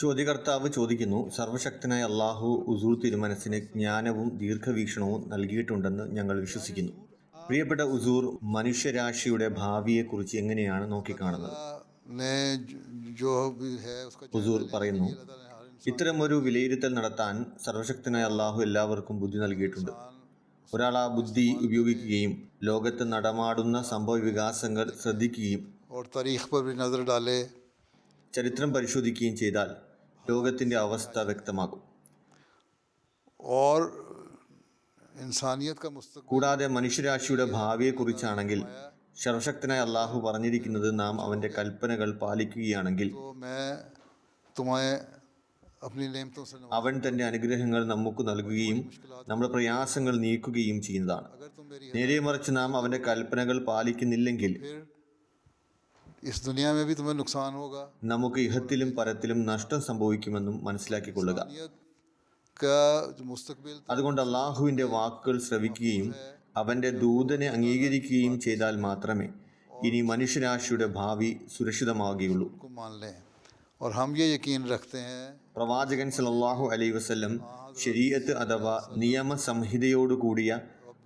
ചോദ്യകർത്താവ് ചോദിക്കുന്നു സർവശക്തനായ അള്ളാഹു ഉസൂർ തിരുമനസിന് ജ്ഞാനവും ദീർഘവീക്ഷണവും നൽകിയിട്ടുണ്ടെന്ന് ഞങ്ങൾ വിശ്വസിക്കുന്നു. പ്രിയപ്പെട്ട ഉസൂർ മനുഷ്യരാശിയുടെ ഭാവിയെക്കുറിച്ച് എങ്ങനെയാണ് നോക്കിക്കാണുന്നത്? ഉസൂർ പറയുന്നു ഇത്തരമൊരു വിലയിരുത്തൽ നടത്താൻ സർവശക്തനായ അള്ളാഹു എല്ലാവർക്കും ബുദ്ധി നൽകിയിട്ടുണ്ട്. ഒരാൾ ആ ബുദ്ധി ഉപയോഗിക്കുകയും ലോകത്ത് നടമാടുന്ന സംഭവ വികാസങ്ങൾ ശ്രദ്ധിക്കുകയും ചരിത്രം പരിശോധിക്കുകയും ചെയ്താൽ ലോകത്തിന്റെ അവസ്ഥ വ്യക്തമാകും ഓർ കൂടാതെ മനുഷ്യരാശിയുടെ ഭാവിയെക്കുറിച്ചാണെങ്കിൽ സർവശക്തനായ അള്ളാഹു പറഞ്ഞിരിക്കുന്നത് നാം അവന്റെ കൽപ്പനകൾ പാലിക്കുകയാണെങ്കിൽ അവൻ തന്റെ അനുഗ്രഹങ്ങൾ നമുക്ക് നൽകുകയും നമ്മുടെ പ്രയാസങ്ങൾ നീക്കുകയും ചെയ്യുന്നതാണ്. നേരെ മറിച്ച് നാം അവന്റെ കൽപ്പനകൾ പാലിക്കുന്നില്ലെങ്കിൽ നമുക്ക് ഇഹത്തിലും പരത്തിലും നഷ്ടം സംഭവിക്കുമെന്നും മനസ്സിലാക്കിക്കൊള്ളുക. അതുകൊണ്ട് അള്ളാഹുവിന്റെ വാക്കുകൾ ശ്രവിക്കുകയും അവന്റെ ദൂതനെ അംഗീകരിക്കുകയും ചെയ്താൽ മാത്രമേ ഇനി മനുഷ്യരാശിയുടെ ഭാവി സുരക്ഷിതമാകുകയുള്ളൂ. പ്രവാചകൻ സലല്ലാഹു അലൈ വസ്ലം ശരീരത്ത് അഥവാ നിയമ സംഹിതയോടുകൂടിയ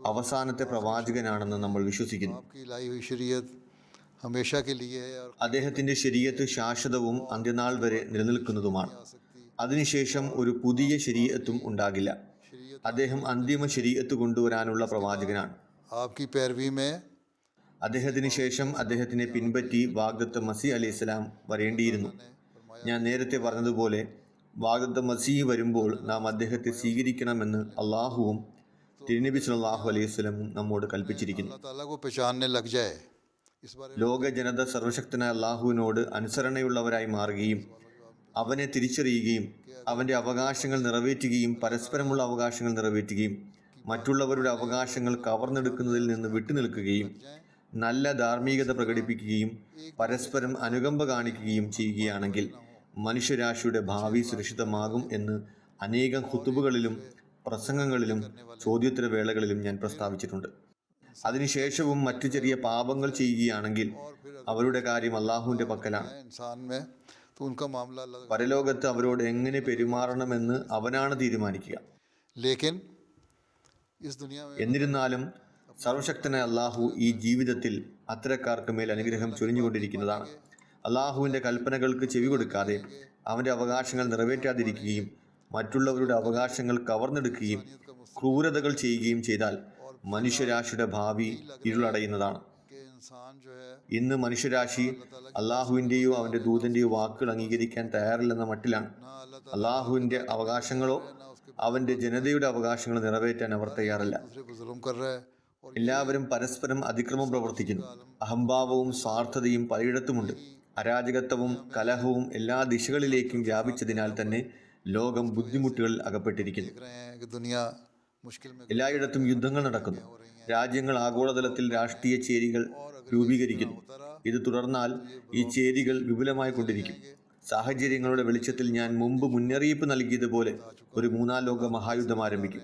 അവസാനത്തെ പ്രവാചകനാണെന്ന് നമ്മൾ വിശ്വസിക്കുന്നു. അദ്ദേഹത്തിന്റെ ശരീരത്ത് ശാശ്വതവും അന്ത്യനാൾ വരെ നിലനിൽക്കുന്നതുമാണ്. അതിനുശേഷം ഒരു പുതിയ ശരീരത്തും ഉണ്ടാകില്ല. അദ്ദേഹം അന്തിമ ശരീരത്ത് കൊണ്ടുവരാനുള്ള പ്രവാചകനാണ്. അദ്ദേഹത്തിന് ശേഷം അദ്ദേഹത്തിനെ പിൻപറ്റി വാഗ്ദത്ത് മസീ അലി ഇസ്ലാം വരേണ്ടിയിരുന്നു. ഞാൻ നേരത്തെ പറഞ്ഞതുപോലെ വാഗ്ദത്ത് മസീ വരുമ്പോൾ നാം അദ്ദേഹത്തെ സ്വീകരിക്കണമെന്ന് അള്ളാഹുവും തിരുനബി സാഹു അലൈഹി സ്വലമും നമ്മോട് കൽപ്പിച്ചിരിക്കുന്നു. ലോക ജനത സർവശക്തനായ അള്ളാഹുവിനോട് അനുസരണയുള്ളവരായി മാറുകയും അവനെ തിരിച്ചറിയുകയും അവന്റെ അവകാശങ്ങൾ നിറവേറ്റുകയും പരസ്പരമുള്ള അവകാശങ്ങൾ നിറവേറ്റുകയും മറ്റുള്ളവരുടെ അവകാശങ്ങൾ കവർന്നെടുക്കുന്നതിൽ നിന്ന് വിട്ടുനിൽക്കുകയും നല്ല ധാർമ്മികത പ്രകടിപ്പിക്കുകയും പരസ്പരം അനുകമ്പ കാണിക്കുകയും ചെയ്യുകയാണെങ്കിൽ മനുഷ്യരാശിയുടെ ഭാവി സുരക്ഷിതമാകും എന്ന് അനേകം ഹുത്തുബുകളിലും പ്രസംഗങ്ങളിലും ചോദ്യോത്തര വേളകളിലും ഞാൻ പ്രസ്താവിച്ചിട്ടുണ്ട്. അതിനുശേഷവും മറ്റു ചെറിയ പാപങ്ങൾ ചെയ്യുകയാണെങ്കിൽ അവരുടെ കാര്യം അള്ളാഹുവിന്റെ പക്കലാണ്. പരലോകത്ത് അവരോട് എങ്ങനെ പെരുമാറണമെന്ന് അവനാണ് തീരുമാനിക്കുക. എന്നിരുന്നാലും സർവശക്തനായ അള്ളാഹു ഈ ജീവിതത്തിൽ അത്തരക്കാർക്ക് മേൽ അനുഗ്രഹം ചൊരിഞ്ഞുകൊണ്ടിരിക്കുന്നതാണ്. അള്ളാഹുവിന്റെ കൽപ്പനകൾക്ക് ചെവി കൊടുക്കാതെ അവന്റെ അവകാശങ്ങൾ നിറവേറ്റാതിരിക്കുകയും മറ്റുള്ളവരുടെ അവകാശങ്ങൾ കവർന്നെടുക്കുകയും ക്രൂരതകൾ ചെയ്യുകയും ചെയ്താൽ മനുഷ്യരാശിയുടെ ഭാവി ഇരുളടയുന്നതാണ്. ഇന്ന് മനുഷ്യരാശി അള്ളാഹുവിന്റെയോ അവന്റെ ദൂതന്റെയോ വാക്കുകൾ അംഗീകരിക്കാൻ തയ്യാറില്ലെന്ന മട്ടിലാണ്. അള്ളാഹുവിന്റെ അവകാശങ്ങളോ അവന്റെ ജനതയുടെ അവകാശങ്ങളോ നിറവേറ്റാൻ അവർ തയ്യാറല്ല. എല്ലാവരും പരസ്പരം അതിക്രമം പ്രവർത്തിക്കുന്നു. അഹംഭാവവും സ്വാർത്ഥതയും പലയിടത്തുമുണ്ട്. അരാജകത്വവും കലഹവും എല്ലാ ദിശകളിലേക്കും വ്യാപിച്ചതിനാൽ തന്നെ ലോകം ബുദ്ധിമുട്ടുകളിൽ അകപ്പെട്ടിരിക്കുന്നു. എല്ലായിടത്തും യുദ്ധങ്ങൾ നടക്കുന്നു. രാജ്യങ്ങൾ ആഗോളതലത്തിൽ രാഷ്ട്രീയ ചേരികൾ രൂപീകരിക്കുന്നു. ഇത് തുടർന്നാൽ ഈ ചേരികൾ വിപുലമായി കൊണ്ടിരിക്കും. സാഹചര്യങ്ങളുടെ വെളിച്ചത്തിൽ ഞാൻ മുമ്പ് മുന്നറിയിപ്പ് നൽകിയതുപോലെ ഒരു മൂന്നാം ലോക മഹായുദ്ധം ആരംഭിക്കും.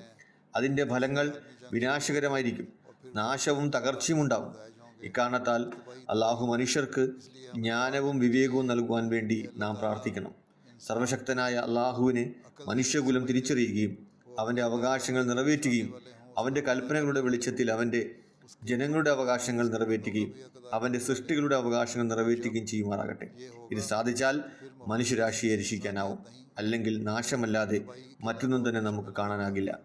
അതിന്റെ ഫലങ്ങൾ വിനാശകരമായിരിക്കും. നാശവും തകർച്ചയും ഉണ്ടാവും. ഇക്കാരണത്താൽ അള്ളാഹു മനുഷ്യർക്ക് ജ്ഞാനവും വിവേകവും നൽകുവാൻ വേണ്ടി നാം പ്രാർത്ഥിക്കണം. സർവശക്തനായ അള്ളാഹുവിനെ മനുഷ്യകുലം തിരിച്ചറിയുകയും അവന്റെ അവകാശങ്ങൾ നിറവേറ്റുകയും അവന്റെ കൽപ്പനകളുടെ വെളിച്ചത്തിൽ അവന്റെ ജനങ്ങളുടെ അവകാശങ്ങൾ നിറവേറ്റുകയും അവന്റെ സൃഷ്ടികളുടെ അവകാശങ്ങൾ നിറവേറ്റുകയും ചെയ്യുമാറാകട്ടെ. ഇത് സാധിച്ചാൽ മനുഷ്യരാശിയെ രക്ഷിക്കാനാവും. അല്ലെങ്കിൽ നാശമല്ലാതെ മറ്റൊന്നും തന്നെ നമുക്ക് കാണാനാകില്ല.